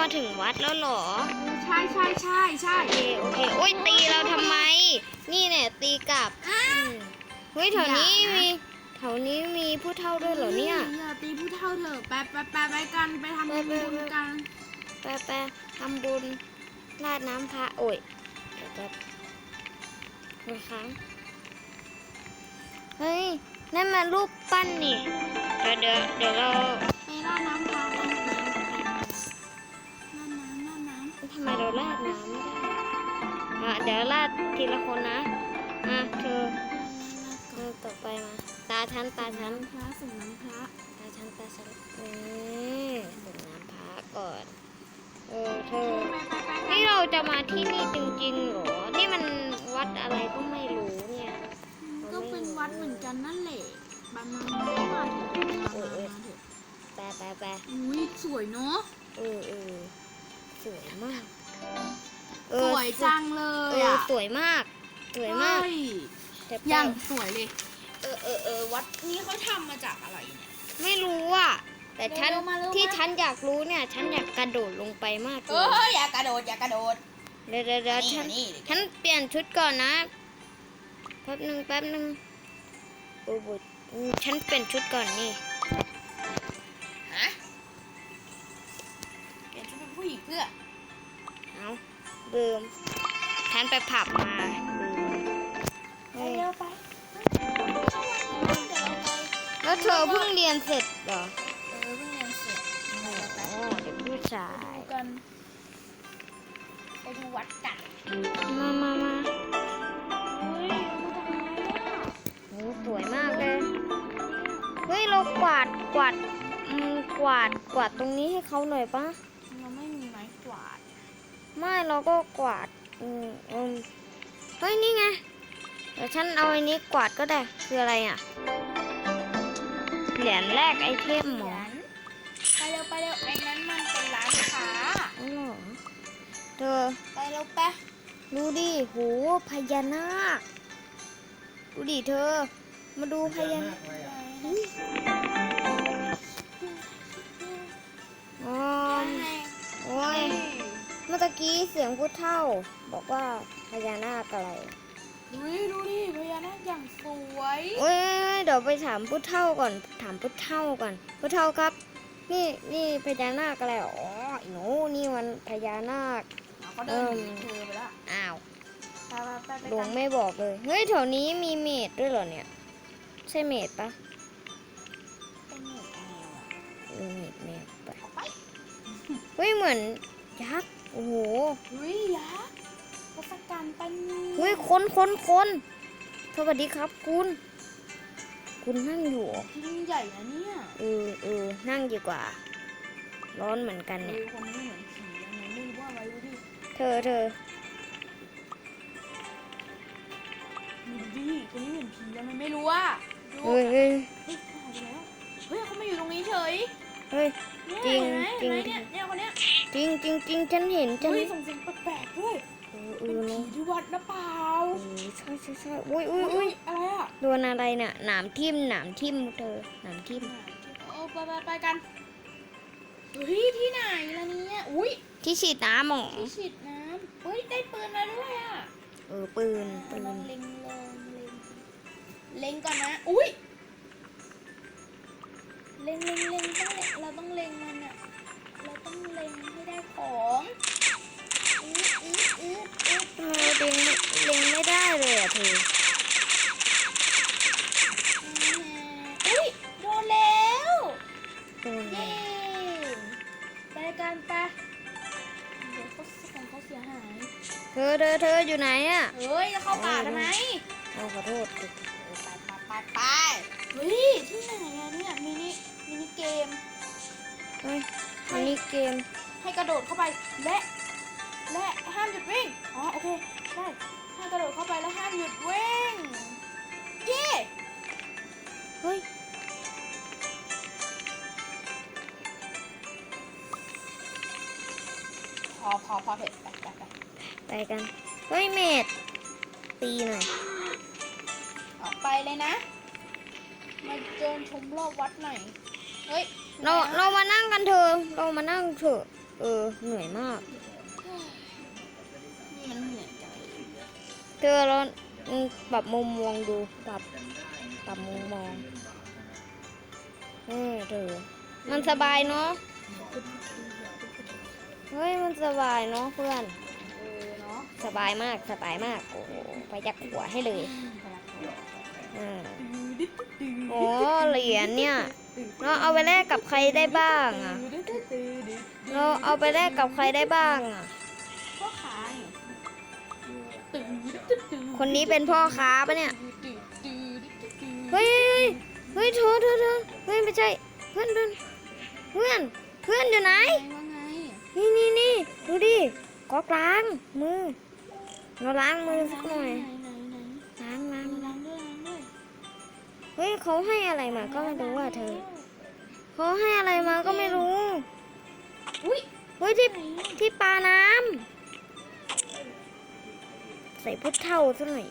มาถึงวัดแล้วเหรอ ใช่ใช่ใช่ใช่โอเคโอเคโอ้ยตีเราทำไม นี่เนี่ยตีกลับอืมเฮ้ยแถวนี้มีแถวนี้มีผู้เฒ่าด้วยเหรอเนี่ยอย่าตีผู้เท่าเถอะไปไปไปไปกันไปทำไปบุไปญไปกันไปไปทำบุญราดน้ำพระโอ้ยเดี๋ยวแป๊บนะคะเฮ้ยนั่นมันรูปปั้นนี่เดี๋ยวเดี๋ยวเดี๋ยวเราไปราดน้ำพระำน้ำทำไมเราราดน้ำไม่ได้อะเดี๋ยวราดทีละคนนะ อะเธอเธอต่อไปมา ตาฉันตาฉันพระส่งน้ำพระตาฉันตาฉันนี่ส่งน้ำพระก่อน เออเธอไปไปไปไปนี่เราจะมาที่นี่จริงๆเหรอ นี่มันวัดอะไรก็ไม่รู้เนี่ยก็เป็นวัดเหมือนกันนั่นแหละมามามามาเถอะมามามาเถอะแปะแปะแปะอุ้ยสวยเนาะเออเออ สวยมาก เอสอวยจังเลเอยออะสวยมาก สวยมากเฮ้ยแต่อเปย่าล่างสวยเลย เออเออเออวัดนี้เขาทำมาจากอะไรเนี่ย ไม่รู้อะ แต่ฉันเร็วๆมาเร็วๆที่มา ฉันอยากรู้เนี่ย ฉันอยากกระโดดลงไปมากเลเอยออย่ากระโดดอย่ากระโดดเดี๋ยวเดี๋ยวเดี๋ยวนี่ฉัน นี่ฉันเปลี่ยนชุดก่อนนะ แป๊บหนึ่งแป๊บหนึ่งโอ้โหอืมฉันเปลี่ยนชุดก่อนนี่ ผู้หญิงเพื่อเอาเบิมฉันไปผับมาเบิมไปเฮ้ยเร็วไปแล้วเธอเพิ่งเรียนเสร็จเหรอเออเพิ่งเรียนเสร็จโอ้เด็กผู้ชาไปยดูกันไปดูวัดกันมามามาเฮ้ยมาจากไหนอะโอ้สวยมากเลย เฮ้ย เรากวาดกวาดอืมกวาดกวาดตรงนี้ให้เขาหน่อยปะ เราไม่มีไม้กวาด ไม่เราก็กวาดอืมอืมเฮ้ยนี่ไงเดี๋ยวฉันเอาอันนี้กวาดก็ได้คืออะไรอะเหรียญแรกไอเทมเหรอไปเร็วไปเร็วไอ้นั้นมันเป็นร้านค้าอ๋อเหรอเธอไปเร็วไปดูดิโหพญานาคดูดิเธอ มาดูพญานาค กี้เสียงพูดเท่า บอกว่าพญานาคอะไรดูดิดูดิพญานาคอย่างสวยโอ้ยเดี๋ยวไปถามพุทธเท่าก่อน ถามพุทธเท่าก่อนพุทธเท่าครับ นี่นี่พญานาคอะไรอ๋อไอ้หนูนี่มันพญานาคเขาเดินหนีเธอไปแล้วอ้าวไปไปไปหลวกังนไม่บอกเลย เฮ้ยแถวนี้มีเมดด้วยเหรอเนี่ย ใช่เมดปะเป็นหนูแมวอะเออเมดเมดไปเอาไป เฮ้ยเหมือนยักษ์ โอ้โหเฮ้ยยักษ์ทศกัณฐ์ปันนีเฮ้ยคนคนคนสวัสดีครับ คุณ คุณนั่งอยู่เหรอยิ่งใหญ่นะเนี่ยเออเออนั่งดีกว่า ร้อนเหมือนกันเอเนี่ย อคนนี้เหมือนผียังไงไม่รู้ว่าอะไรดูดิเธอเธอดูดิคนนี้เหมือนผียังไงไม่รู้ว่าดูเฮ้ยเฮ้ยเฮ้ยหายไปแล้วเฮ้ยเขามาอยู่ตรงนี้เฉย เฮ้ยเนี่ยจริงเห็นไหมจริเห็งนไหมเนี่ยเนี่ยคนเนี้ยจริงจริงจริงฉันเห็นฉันเฮ้ยส่งเสียงแปลกๆด้วยเออเอเป็นอผีเนาะที่วัดนะเปล่าเออใช่ใช่ใช่อุ้ยอุ้ยอุ้อุ้ยยอะไรอะโดนอะไรเนี่ยหนามทิ่มหนามทิ่มเธอหนามทิ่มโอ้ไปไปไปกันเฮ้ยที่ไหนล่ะเนี่ยอุ้ยที่ฉีดน้ำหมอที่ฉีดน้ำเฮ้ยได้ปืนมาด้วยอะเออปืนปืลองนเล็งลองเล็งเล็งก่อนนะอุ้ยเล็งเล็งเล็ง อเธอเธออยู่ไหนอะเฮ้ยจะเข้าป่าทำไมเอาขอโทษไปไปไปไปเฮ้ยที่ไหนอะเนี่ยมินิมินิเกม เฮ้ยอันนี้เกม ให้กระโดดเข้าไปและและห้ามหยุดวิ่ง อ๋อโอเคได้ให้กระโดดเข้าไปแล้วห้ามหยุดวิ่ง อพอพอเถอะไปไปไปไปกันเฮ้ยเมดตีหน่อยออกไปเลยนะ มาเดินชมรอบวัดหน่อย เฮ้ยเราเรามานั่งกันเถอะเรามานั่งเถอะมเออ เหนื่อยมากมันเหนื่อยจังเธอเราอืมปรับมุมมองดูปรับปรับมุมมองเออเธอมันสบายเนาะ เฮ้ยมันสบายเนาะเพื่อน เออเนาะสบายมากสบายมากโอ้โหไปยักหัวให้เลยอ่าโอ้เหรียญเนี่ยเราเอาไปแลกกับใครได้บ้างอะเราเอาไปแลกกับใครได้บ้างอะพ่อค้าไงคนนี้เป็นพ่อค้าปะเนี่ยเฮ้ยเฮ้ยเฮ้ยเธอเธอเธอเฮ้ยไม่ใช่เพื่อนเพื่อนเพื่อนเพื่อนอยู่ไหนว่าไง นี่นี่นี่ดูดิก๊อกล้างมือ เราล้างมือสักหน่อย ไหนไหนล้างล้างไหนล้างด้วยล้างด้วยเฮ้ยเขาให้อะไรมาก็ไม่รู้อะเธอเขาให้อะไรมาก็ไม่รู้ อุ้ยเฮ้ยที่ไหนอะที่ปลาน้ำใส่พุทเท่าซะหน่อย